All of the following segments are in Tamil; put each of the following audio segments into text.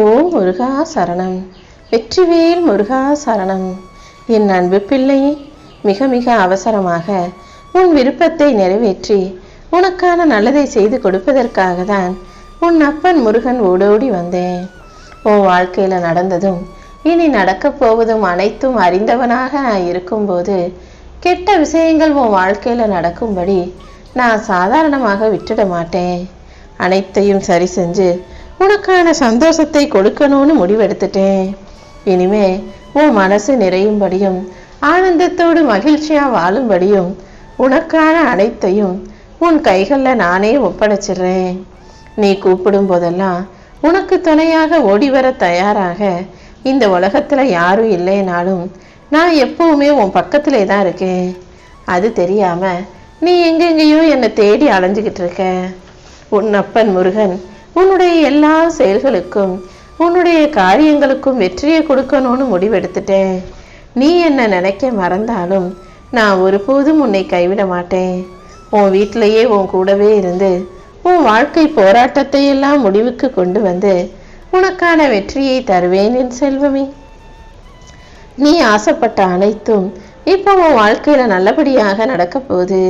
ஓ முருகா சரணம். வெற்றிவேல் முருகா சரணம். என் அன்பு பிள்ளை மிக மிக அவசரமாக உன் விருப்பத்தை நிறைவேற்றி உனக்கான நல்லதை செய்து கொடுப்பதற்காக தான் உன் அப்பன் முருகன் ஓடோடி வந்தேன். உன் வாழ்க்கையில் நடந்ததும் இனி நடக்கப் போவதும் அனைத்தும் அறிந்தவனாக நான் இருக்கும்போது கெட்ட விஷயங்கள் உன் வாழ்க்கையில் நடக்கும்படி நான் சாதாரணமாக விட்டுட மாட்டேன். அனைத்தையும் சரி செஞ்சு உனக்கான சந்தோஷத்தை கொடுக்கணும்னு முடிவெடுத்துட்டேன். இனிமே உன் மனசு நிறையும்படியும் ஆனந்தத்தோடு மகிழ்ச்சியா வாழும்படியும் உனக்கான அனைத்தையும் உன் கைகளில் நானே ஒப்படைச்சிடுறேன். நீ கூப்பிடும் போதெல்லாம் உனக்கு துணையாக ஓடி வர தயாராக இந்த உலகத்தில் யாரும் இல்லைனாலும் நான் எப்பவுமே உன் பக்கத்திலே தான் இருக்கேன். அது தெரியாம நீ எங்கெங்கேயோ என்னை தேடி அலைஞ்சிக்கிட்டு இருக்க. உன் அப்பன் முருகன் உன்னுடைய எல்லா செயல்களுக்கும் உன்னுடைய காரியங்களுக்கும் வெற்றியை கொடுக்கணும்னு முடிவெடுத்துட்டேன். நீ என்ன நினைக்க மறந்தாலும் நான் ஒருபோதும் உன்னை கைவிட மாட்டேன். உன் வீட்டிலேயே உன் கூடவே இருந்து உன் வாழ்க்கை போராட்டத்தை எல்லாம் முடிவுக்கு கொண்டு வந்து உனக்கான வெற்றியை தருவேன் என் செல்வமே. நீ ஆசைப்பட்ட அனைத்தும் இப்போ உன் வாழ்க்கையில நல்லபடியாக நடக்க போகுது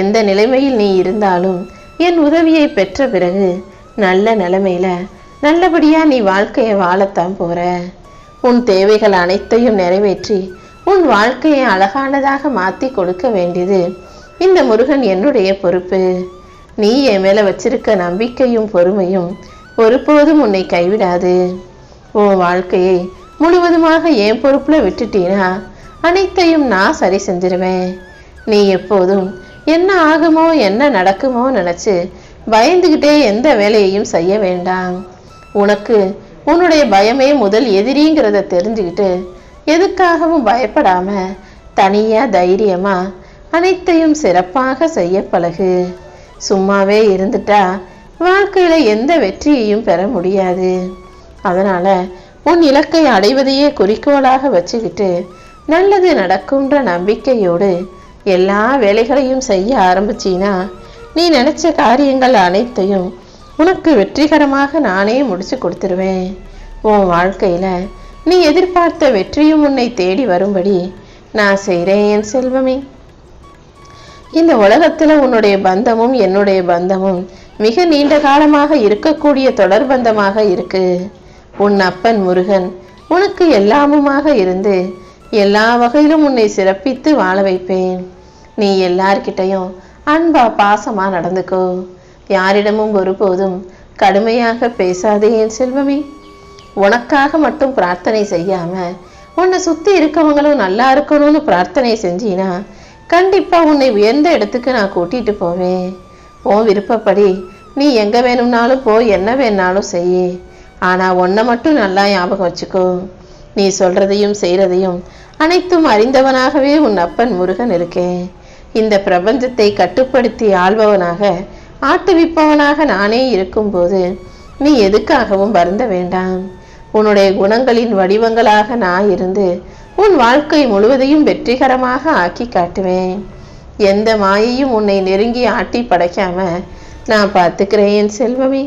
எந்த நிலைமையில் நீ இருந்தாலும் என் உதவியை பெற்ற பிறகு நல்ல நிலைமையில நல்லபடியாக நீ வாழ்க்கையை வாழத்தான் போற. உன் தேவைகள் அனைத்தையும் நிறைவேற்றி உன் வாழ்க்கையை அழகானதாக மாற்றி கொடுக்க வேண்டியது இந்த முருகன் என்னுடைய பொறுப்பு. நீ என் மேலே வச்சிருக்க நம்பிக்கையும் பொறுமையும் ஒருபோதும் உன்னை கைவிடாது. உன் வாழ்க்கையை முழுவதுமாக என் பொறுப்பில் விட்டுட்டீனா அனைத்தையும் நான் சரி செஞ்சிருவேன். நீ எப்போதும் என்ன ஆகுமோ என்ன நடக்குமோ நினச்சி பயந்துகிட்டே எந்த வேலையையும் செய்ய வேண்டாம். உனக்கு உன்னுடைய பயமே முதல் எதிரிங்கிறத தெரிஞ்சுக்கிட்டு எதுக்காகவும் பயப்படாம தனியா தைரியமா அனைத்தையும் சிறப்பாக செய்ய பழகு. சும்மாவே இருந்துட்டா வாழ்க்கையில எந்த வெற்றியையும் பெற முடியாது. அதனால உன் இலக்கை அடைவதையே குறிக்கோளாக வச்சுக்கிட்டு நல்லது நடக்கும்ன்ற நம்பிக்கையோடு எல்லா வேலைகளையும் செய்ய ஆரம்பிச்சீனா நீ நினைச்ச காரியங்கள் அனைத்தையும் உனக்கு வெற்றிகரமாக நானே முடிச்சு கொடுத்துருவேன். உன் வாழ்க்கையில நீ எதிர்பார்த்த வெற்றியும் உன்னை தேடி வரும்படி நான் செய்கிறேன் என் செல்வமே. இந்த உலகத்துல உன்னுடைய பந்தமும் என்னுடைய பந்தமும் மிக நீண்ட காலமாக இருக்கக்கூடிய தொடர் பந்தமாக இருக்கு. உன் அப்பன் முருகன் உனக்கு எல்லாமுமாக இருந்து எல்லா வகையிலும் உன்னை சிறப்பித்து வாழ வைப்பேன். நீ எல்லார்கிட்டையும் அன்பா பாசமா நடந்துக்கோ. யாரிடமும் ஒருபோதும் கடுமையாக பேசாதே என் செல்வமே. உனக்காக மட்டும் பிரார்த்தனை செய்யாம உன்னை சுத்தி இருக்கவங்களும் நல்லா இருக்கணும்னு பிரார்த்தனை செஞ்சினா கண்டிப்பா உன்னை உயர்ந்த இடத்துக்கு நான் கூட்டிட்டு போவேன். உன் விருப்பப்படி நீ எங்க வேணும்னாலும் போ என்ன வேணாலும் செய் ஆனா உன்னை மட்டும் நல்லா ஞாபகம் வச்சுக்கோ. நீ சொல்றதையும் செய்யறதையும் அனைத்தும் அறிந்தவனாகவே உன் அப்பன் முருகன் இருக்கேன். இந்த பிரபஞ்சத்தை கட்டுப்படுத்தி ஆள்பவனாக ஆட்டுவிப்பவனாக நானே இருக்கும்போது நீ எதுக்காகவும் வருந்த வேண்டாம். உன்னுடைய குணங்களின் வடிவங்களாக நான் இருந்து உன் வாழ்க்கை முழுவதையும் வெற்றிகரமாக ஆக்கி காட்டுவேன். எந்த மாயையும் உன்னை நெருங்கி ஆட்டி படைக்காம நான் பார்த்துக்கிறேன் என் செல்வமே.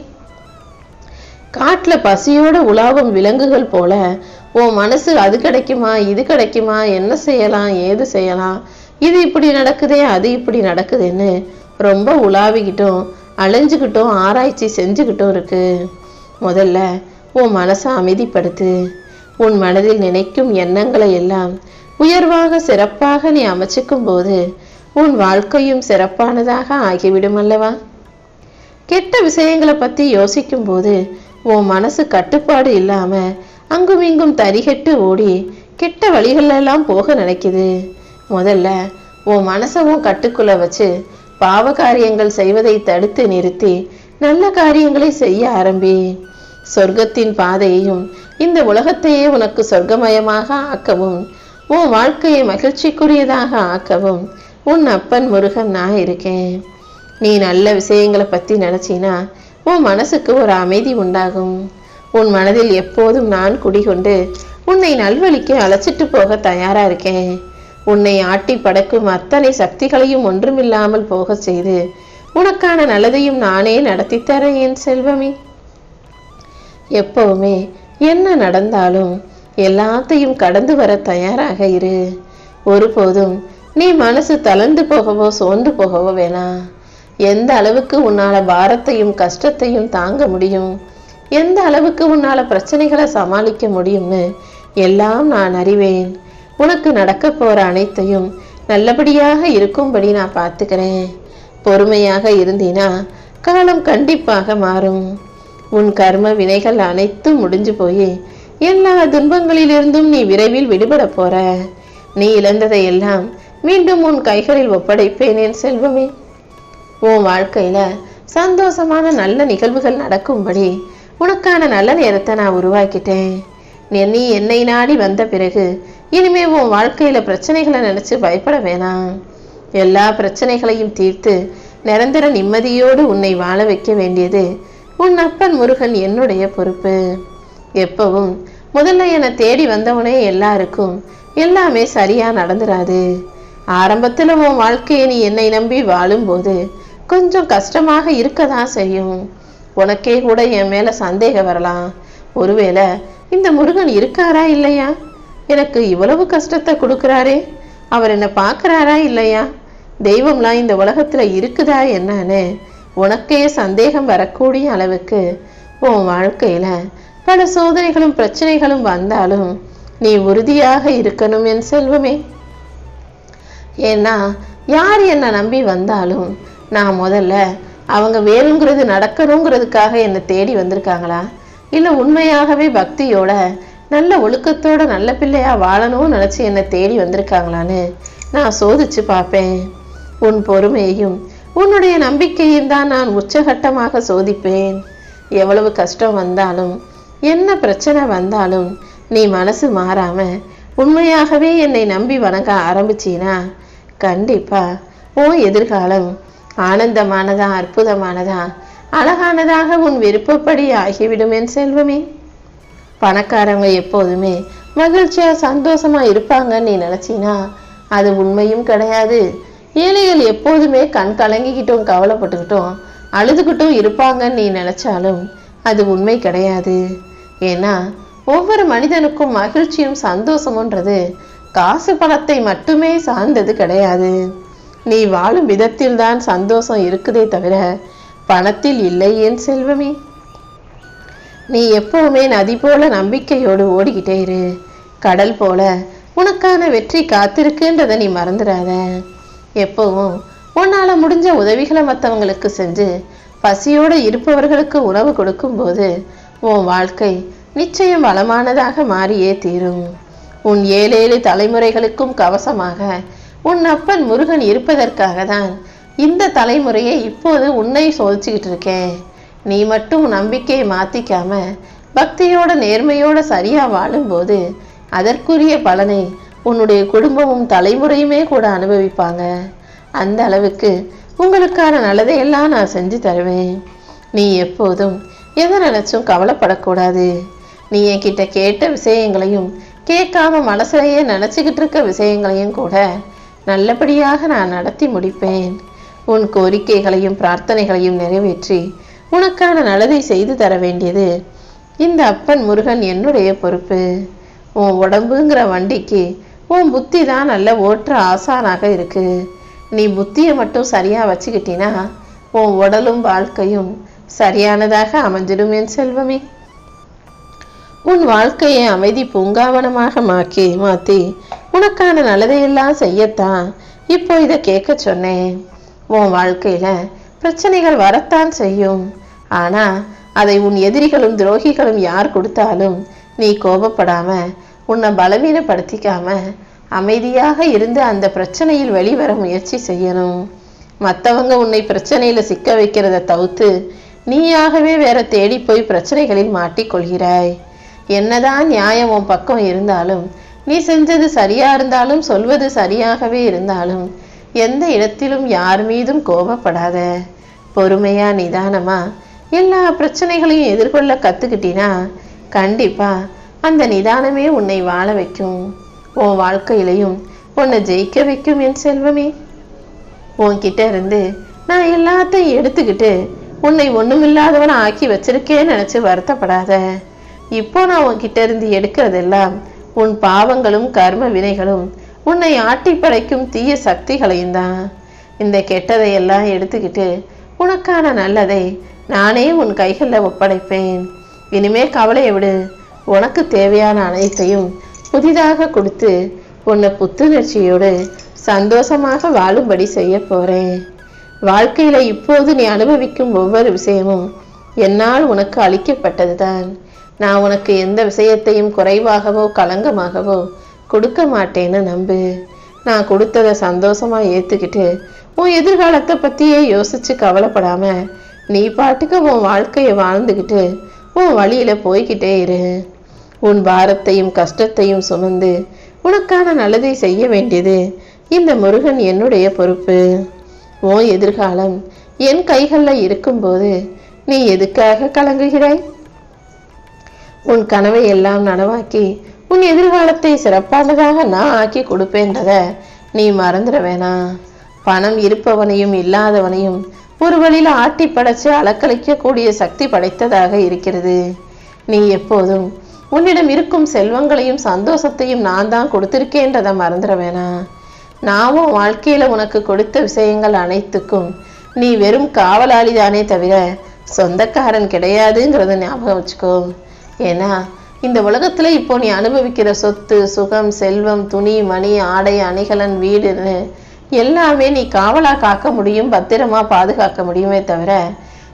காட்டுல பசியோட உலாவும் விலங்குகள் போல உன் மனசு அது கிடைக்குமா இது கிடைக்குமா என்ன செய்யலாம் ஏது செய்யலாம் இது இப்படி நடக்குதே அது இப்படி நடக்குதுன்னு ரொம்ப உலாவிக்கிட்டும் அலைஞ்சுக்கிட்டும் ஆராய்ச்சி செஞ்சுக்கிட்டும் இருக்கு. முதல்ல உன் மனசை அமைதிப்படுத்து. உன் மனதில் நினைக்கும் எண்ணங்களை எல்லாம் உயர்வாக சிறப்பாக நீ அமைச்சிக்கும் போது உன் வாழ்க்கையும் சிறப்பானதாக ஆகிவிடும் அல்லவா? கெட்ட விஷயங்களை பத்தி யோசிக்கும் போது உன் மனசு கட்டுப்பாடு இல்லாம அங்கும் இங்கும் தரிகட்டு ஓடி கெட்ட வழிகளெல்லாம் போக நினைக்குது. முதல்ல உன் மனசவும் கட்டுக்குள்ளே கட்டுக்குள்ள வச்சு பாவ காரியங்கள் செய்வதை தடுத்து நிறுத்தி நல்ல காரியங்களை செய்ய ஆரம்பி. சொர்க்கத்தின் பாதையையும் இந்த உலகத்தையே உனக்கு சொர்க்கமயமாக ஆக்கவும். உன் வாழ்க்கையை மகிழ்ச்சிக்குரியதாக ஆக்கவும். உன் அப்பன் முருகன் நான் இருக்கேன். நீ நல்ல விஷயங்களை பற்றி நினச்சினா உன் மனசுக்கு ஒரு அமைதி உண்டாகும். உன் மனதில் எப்போதும் நான் குடிகொண்டு உன்னை நல்வழிக்கு அழைச்சிட்டு போக தயாராக இருக்கேன். உன்னை ஆட்டி படைக்கும் அத்தனை சக்திகளையும் ஒன்றுமில்லாமல் போக செய்து உனக்கான நல்லதையும் நானே நடத்தி தரேன் என் செல்வமே. எப்பவுமே என்ன நடந்தாலும் எல்லாத்தையும் கடந்து வர தயாராக இரு. ஒருபோதும் நீ மனசு தளர்ந்து போகவோ சோர்ந்து போகவோ வேணாம் எந்த அளவுக்கு உன்னால பாரத்தையும் கஷ்டத்தையும் தாங்க முடியும் எந்த அளவுக்கு உன்னால பிரச்சனைகளை சமாளிக்க முடியும்னு எல்லாம் நான் அறிவேன். உனக்கு நடக்க போற அனைத்தையும் நல்லபடியாக இருக்கும்படி நான் பார்த்துக்கிறேன். பொறுமையாக இருந்தீனா காலம் கண்டிப்பாக மாறும். உன் கர்ம வினைகள் அனைத்தும் முடிஞ்சு போய் எல்லா துன்பங்களிலிருந்தும் நீ விரைவில் விடுபட போற. நீ இழந்ததை எல்லாம் மீண்டும் உன் கைகளில் ஒப்படைப்பேன் என் செல்வமே. உன் வாழ்க்கையில சந்தோஷமான நல்ல நிகழ்வுகள் நடக்கும்படி உனக்கான நல்ல நேரத்தை நான் உருவாக்கிட்டேன். நீ- நீ என்னை நாடி வந்த பிறகு இனிமே உன் வாழ்க்கையில் பிரச்சனைகளை நினச்சி பயப்பட வேணாம். எல்லா பிரச்சனைகளையும் தீர்த்து நிரந்தர நிம்மதியோடு உன்னை வாழ வைக்க வேண்டியது உன் அப்பன் முருகன் என்னுடைய பொறுப்பு. எப்பவும் முதல்ல என்னை தேடி வந்தவனே எல்லாருக்கும் எல்லாமே சரியா நடந்துராது. ஆரம்பத்தில் உன் வாழ்க்கையை நீ என்னை நம்பி வாழும்போது கொஞ்சம் கஷ்டமாக இருக்க தான் செய்யும். உனக்கே கூட என் மேலே சந்தேகம் வரலாம். ஒருவேளை இந்த முருகன் இருக்காரா இல்லையா? எனக்கு இவ்வளவு கஷ்டத்தை கொடுக்குறாரே அவர் என்ன பார்க்குறாரா இல்லையா? தெய்வம்லாம் இந்த உலகத்துல இருக்குதா என்னன்னு உனக்கே சந்தேகம் வரக்கூடிய அளவுக்கு உன் வாழ்க்கையில பல சோதனைகளும் பிரச்சனைகளும் வந்தாலும் நீ உறுதியாக இருக்கணும் என் செல்வமே. ஏன்னா யார் என்னை நம்பி வந்தாலும் நான் முதல்ல அவங்க வேணுங்கிறது நடக்கணுங்கிறதுக்காக என்னை தேடி வந்திருக்காங்களா? இல்லை உண்மையாகவே பக்தியோட நல்ல ஒழுக்கத்தோட நல்ல பிள்ளையா வாழணும்னு நினச்சி என்னை தேடி வந்திருக்காங்களான்னு நான் சோதிச்சு பார்ப்பேன். உன் பொறுமையையும் உன்னுடைய நம்பிக்கையும் தான் நான் உச்சகட்டமாக சோதிப்பேன். எவ்வளவு கஷ்டம் வந்தாலும் என்ன பிரச்சனை வந்தாலும் நீ மனசு மாறாம உண்மையாகவே என்னை நம்பி வணங்க ஆரம்பிச்சினா கண்டிப்பா உன் எதிர்காலம் ஆனந்தமானதா அற்புதமானதா அழகானதாக உன் விருப்பப்படி ஆகிவிடும் என் செல்வமே. பணக்காரங்க எப்போதுமே மகிழ்ச்சியா சந்தோஷமா இருப்பாங்கன்னு நீ நினைச்சினா அது உண்மையும் கிடையாது. ஏழைகள் எப்போதுமே கண் கலங்கிக்கிட்டும் கவலைப்பட்டுக்கிட்டும் அழுதுகிட்டும் இருப்பாங்கன்னு நீ நினைச்சாலும் அது உண்மை கிடையாது. ஏன்னா ஒவ்வொரு மனிதனுக்கும் மகிழ்ச்சியும் சந்தோஷமுன்றது காசு பணத்தை மட்டுமே சார்ந்தது கிடையாது. நீ வாழும் விதத்தில் தான் சந்தோஷம் இருக்குதே தவிர பணத்தில் இல்லை என் செல்வமே. நீ எப்பவுமே நதி போல நம்பிக்கையோடு ஓடிக்கிட்டே இரு. கடல் போல உனக்கான வெற்றி காத்திருக்குன்றதை நீ மறந்துடாத. எப்பவும் உன்னால் முடிஞ்ச உதவிகளை மற்றவங்களுக்கு செஞ்சு பசியோடு இருப்பவர்களுக்கு உணவு கொடுக்கும்போது உன் வாழ்க்கை நிச்சயம் வளமானதாக மாறியே தீரும். உன் ஏழேழு தலைமுறைகளுக்கும் கவசமாக உன் அப்பன் முருகன் இருப்பதற்காக தான் இந்த தலைமுறையை இப்போது உன்னை சோதிச்சுக்கிட்டு இருக்கேன் நீ மட்டும் நம்பிக்கையை மாற்றிக்காம பக்தியோட நேர்மையோட சரியாக வாழும்போது அதற்குரிய பலனை உன்னுடைய குடும்பமும் தலைமுறையுமே கூட அனுபவிப்பாங்க. அந்த அளவுக்கு உங்களுக்கான நல்லதையெல்லாம் நான் செஞ்சு தருவேன். நீ எப்போதும் எதை நினச்சும் கவலைப்படக்கூடாது. நீ என்கிட்ட கேட்ட விஷயங்களையும் கேட்காம மனசுலயே நினச்சிக்கிட்டு இருக்க விஷயங்களையும் கூட நல்லபடியாக நான் நடத்தி முடிப்பேன். உன் கோரிக்கைகளையும் பிரார்த்தனைகளையும் நிறைவேற்றி உனக்கான நல்லதை செய்து தர வேண்டியது. இந்த அப்பன் முருகன் என்னுடைய பொறுப்பு. உன் உடம்புங்கிற வண்டிக்கு உன் புத்தி தான் நல்ல ஓட்டுற ஆசானாக இருக்கு. நீ புத்தியை மட்டும் சரியா வச்சுக்கிட்டினா உன் உடலும் வாழ்க்கையும் சரியானதாக அமைஞ்சிடும் என் செல்வமே. உன் வாழ்க்கையை அமைதி பூங்காவனமாக மாக்கி மாத்தி உனக்கான நல்லதையெல்லாம் செய்யத்தான் இப்போ இதை கேட்க சொன்னேன். உன் வாழ்க்கையில பிரச்சனைகள் வரத்தான் செய்யும். ஆனா அதை உன் எதிரிகளும் துரோகிகளும் யார் கொடுத்தாலும் நீ கோபப்படாம உன்னை பலவீனப்படுத்திக்காம அமைதியாக இருந்து அந்த பிரச்சனையில் வெளிவர முயற்சி செய்யணும். மற்றவங்க உன்னை பிரச்சனையில் சிக்க வைக்கிறத தவிர்த்து நீயாகவே வேற தேடி போய் பிரச்சனைகளில் மாட்டிக்கொள்கிறாய் என்னதான் நியாயம் உன் பக்கம் இருந்தாலும் நீ செஞ்சது சரியா இருந்தாலும் சொல்வது சரியாகவே இருந்தாலும் எந்த இடத்திலும் யார் மீதும் கோபப்படாத. பொறுமையாக நிதானமாக எல்லா பிரச்சனைகளையும் எதிர்கொள்ள கத்துக்கிட்டினா கண்டிப்பாக அந்த நிதானமே உன்னை வாழ வைக்கும். உன் வாழ்க்கையிலையும் உன்னை ஜெயிக்க வைக்கும் என் செல்வமே. உன்கிட்ட இருந்து நான் எல்லாத்தையும் எடுத்துக்கிட்டு உன்னை ஒன்றுமில்லாதவனை ஆக்கி வச்சிருக்கேன்னு நினச்சி வருத்தப்படாத. இப்போ நான் உன்கிட்ட இருந்து எடுக்கிறதெல்லாம் உன் பாவங்களும் கர்ம வினைகளும் உன்னை ஆட்டி படைக்கும் தீய சக்திகளையும் தான். இந்த கெட்டதையெல்லாம் எடுத்துக்கிட்டு உனக்கான நல்லதை நானே உன் கைகளில் ஒப்படைப்பேன். இனிமே கவலையை விடு. உனக்கு தேவையான அனைத்தையும் புதிதாக கொடுத்து உன்னை புத்துணர்ச்சியோடு சந்தோஷமாக வாழும்படி செய்ய போகிறேன் வாழ்க்கையில் இப்போது நீ அனுபவிக்கும் ஒவ்வொரு விஷயமும் என்னால் உனக்கு அளிக்கப்பட்டதுதான். நான் உனக்கு எந்த விஷயத்தையும் குறைவாகவோ களங்கமாகவோ கொடுக்க மாட்டேன்னு நம்பு. நான் கொடுத்ததை சந்தோஷமாக ஏற்றுக்கிட்டு உன் எதிர்காலத்தை பற்றியே யோசிச்சு கவலைப்படாமல் நீ பாட்டுக்கு உன் வாழ்க்கையை வாழ்ந்துக்கிட்டு உன் வழியில போய்கிட்டே இரு. உன் பாரத்தையும் கஷ்டத்தையும் சுமந்து உனக்கான நல்லதை செய்ய வேண்டியது இந்த முருகன் என்னுடைய பொறுப்பு. உன் எதிர்காலம் என் கைகளில் இருக்கும்போது நீ எதுக்காக கலங்குகிறாய்? உன் கனவை எல்லாம் நனவாக்கி உன் எதிர்காலத்தை சிறப்பானதாக நான் ஆக்கி கொடுப்பேன்றத நீ மறந்துட வேணாம். பணம் இருப்பவனையும் இல்லாதவனையும் ஒரு வழியில் ஆட்டி படைச்சு அலக்கழிக்கக்கூடிய சக்தி படைத்ததாக இருக்கிறது. நீ எப்போதும் உன்னிடம் இருக்கும் செல்வங்களையும் சந்தோஷத்தையும் நான் தான் கொடுத்திருக்கேன்றதை மறந்துட வேணாம். நாமும் வாழ்க்கையில் உனக்கு கொடுத்த விஷயங்கள் அனைத்துக்கும் நீ வெறும் காவலாளி தானே தவிர சொந்தக்காரன் கிடையாதுங்கிறத ஞாபகம் வச்சுக்கோ. ஏன்னா இந்த உலகத்தில் இப்போ நீ அனுபவிக்கிற சொத்து சுகம் செல்வம் துணி மணி ஆடை அணிகலன் வீடுன்னு எல்லாமே நீ காவலாக காக்க முடியும் பத்திரமா பாதுகாக்க முடியுமே தவிர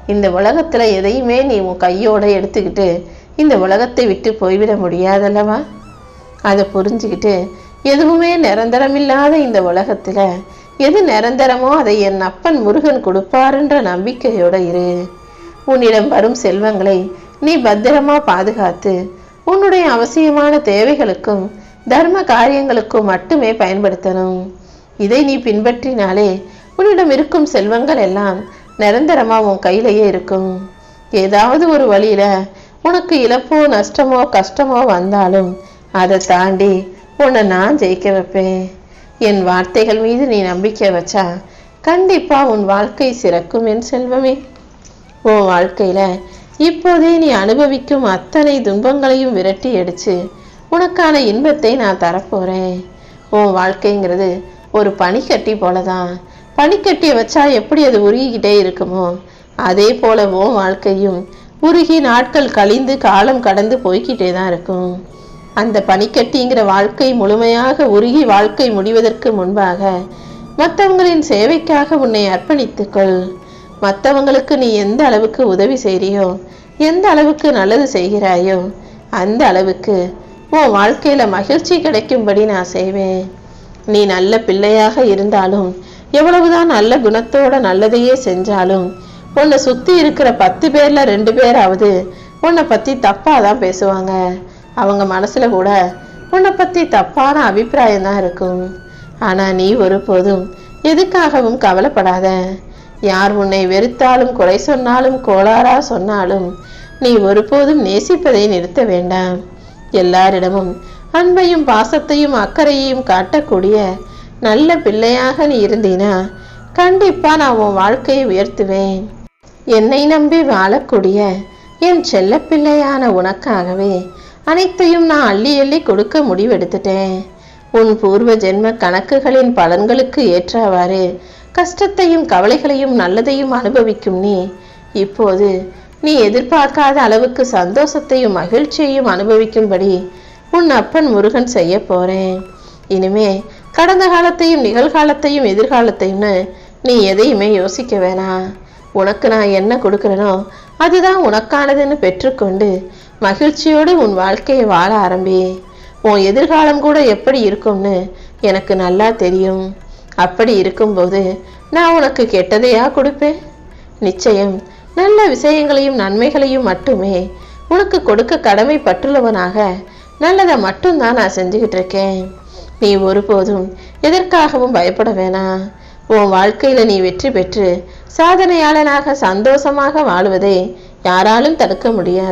இந்த உலகத்தில் எதையுமே நீ உன் கையோடு எடுத்துக்கிட்டு இந்த உலகத்தை விட்டு போய்விட முடியாதல்லவா? அதை புரிஞ்சுக்கிட்டு எதுவுமே நிரந்தரமில்லாத இந்த உலகத்தில் எது நிரந்தரமோ அதை என் அப்பன் முருகன் கொடுப்பாருன்ற நம்பிக்கையோட இரு. உன்னிடம் வரும் செல்வங்களை நீ பத்திரமா பாதுகாத்து உன்னுடைய அவசியமான தேவைகளுக்கும் தர்ம காரியங்களுக்கும் மட்டுமே பயன்படுத்தணும். இதை நீ பின்பற்றினாலே உன்னிடம் இருக்கும் செல்வங்கள் எல்லாம் நிரந்தரமாக உன் கையிலேயே இருக்கும். ஏதாவது ஒரு வழியில உனக்கு இழப்போ நஷ்டமோ கஷ்டமோ வந்தாலும் அதை தாண்டி உன்னை நான் ஜெயிக்க வைப்பேன். என் வார்த்தைகள் மீது நீ நம்பிக்கை வச்சா கண்டிப்பாக உன் வாழ்க்கை சிறக்கும் என் செல்வமே. உன் வாழ்க்கையில் இப்போதே நீ அனுபவிக்கும் அத்தனை துன்பங்களையும் விரட்டி அடித்து உனக்கான இன்பத்தை நான் தரப்போகிறேன் உன் வாழ்க்கைங்கிறது ஒரு பனிக்கட்டி போலதான். பனிக்கட்டியை வச்சா எப்படி அது உருகிக்கிட்டே இருக்குமோ? அதே போல வாழ்க்கையும் உருகி நாட்கள் கழிந்து காலம் கடந்து போய்கிட்டே தான் இருக்கும். அந்த பனிக்கட்டிங்கிற வாழ்க்கை முழுமையாக உருகி வாழ்க்கை முடிவதற்கு முன்பாக மற்றவங்களின் சேவைக்காக உன்னை அர்ப்பணித்துக்கொள். மற்றவங்களுக்கு நீ எந்த அளவுக்கு உதவி செய்கிறியோ எந்த அளவுக்கு நல்லது செய்கிறாயோ அந்த அளவுக்கு உன் வாழ்க்கையில் மகிழ்ச்சி கிடைக்கும்படி நான் செய்வேன். நீ நல்ல பிள்ளையாக இருந்தாலும் எவ்வளவுதான் நல்ல குணத்தோட நல்லதையே செஞ்சாலும் உன்னை சுத்தி இருக்கிற பத்து பேர்ல ரெண்டு பேராவது உன்னை பத்தி தப்பாக தான் பேசுவாங்க. அவங்க மனசுல கூட உன்னை பத்தி தப்பான அபிப்பிராயம் தான் இருக்கும். ஆனா நீ ஒருபோதும் எதுக்காகவும் கவலைப்படாத. யார் உன்னை வெறுத்தாலும் குறை சொன்னாலும் கோளாறா சொன்னாலும் நீ ஒருபோதும் நேசிப்பதை நிறுத்த வேண்டாம். எல்லாரிடமும் அன்பையும் பாசத்தையும் அக்கறையையும் காட்டக்கூடிய நல்ல பிள்ளையாக நீ இருந்தீனா கண்டிப்பா நான் உன் வாழ்க்கையை உயர்த்துவேன். என்னை நம்பி வாழக்கூடிய என் செல்ல பிள்ளையான உனக்காகவே அனைத்தையும் நான் அள்ளி அள்ளி கொடுக்க முடிவெடுத்துட்டேன். உன் பூர்வ ஜென்ம கணக்குகளின் பலன்களுக்கு ஏற்றவாறு கஷ்டத்தையும் கவலைகளையும் நல்லதையும் அனுபவிக்கும் நீ. இப்போது நீ எதிர்பார்க்காத அளவுக்கு சந்தோஷத்தையும் மகிழ்ச்சியையும் அனுபவிக்கும்படி உன் அப்பன் முருகன் செய்ய போறேன். இனிமே கடந்த காலத்தையும் நிகழ்காலத்தையும் எதிர்காலத்தையும்னு நீ எதையுமே யோசிக்க வேணாம் உனக்கு நான் என்ன கொடுக்குறேனோ அதுதான் உனக்கானதுன்னு பெற்றுக்கொண்டு மகிழ்ச்சியோடு உன் வாழ்க்கையை வாழ ஆரம்பி. உன் எதிர்காலம் கூட எப்படி இருக்கும்னு எனக்கு நல்லா தெரியும். அப்படி இருக்கும்போது நான் உனக்கு கெட்டதையா கொடுப்பேன். நிச்சயம் நல்ல விஷயங்களையும் நன்மைகளையும் மட்டுமே உனக்கு கொடுக்க கடமைப்பட்டுள்ளவனாக நல்லதை மட்டும்தான் நான் செஞ்சுக்கிட்டு இருக்கேன். நீ ஒருபோதும் எதற்காகவும் பயப்பட வேணாம் உன் வாழ்க்கையில நீ வெற்றி பெற்று சாதனையாளனாக சந்தோஷமாக வாழுவதை யாராலும் தடுக்க முடியாது.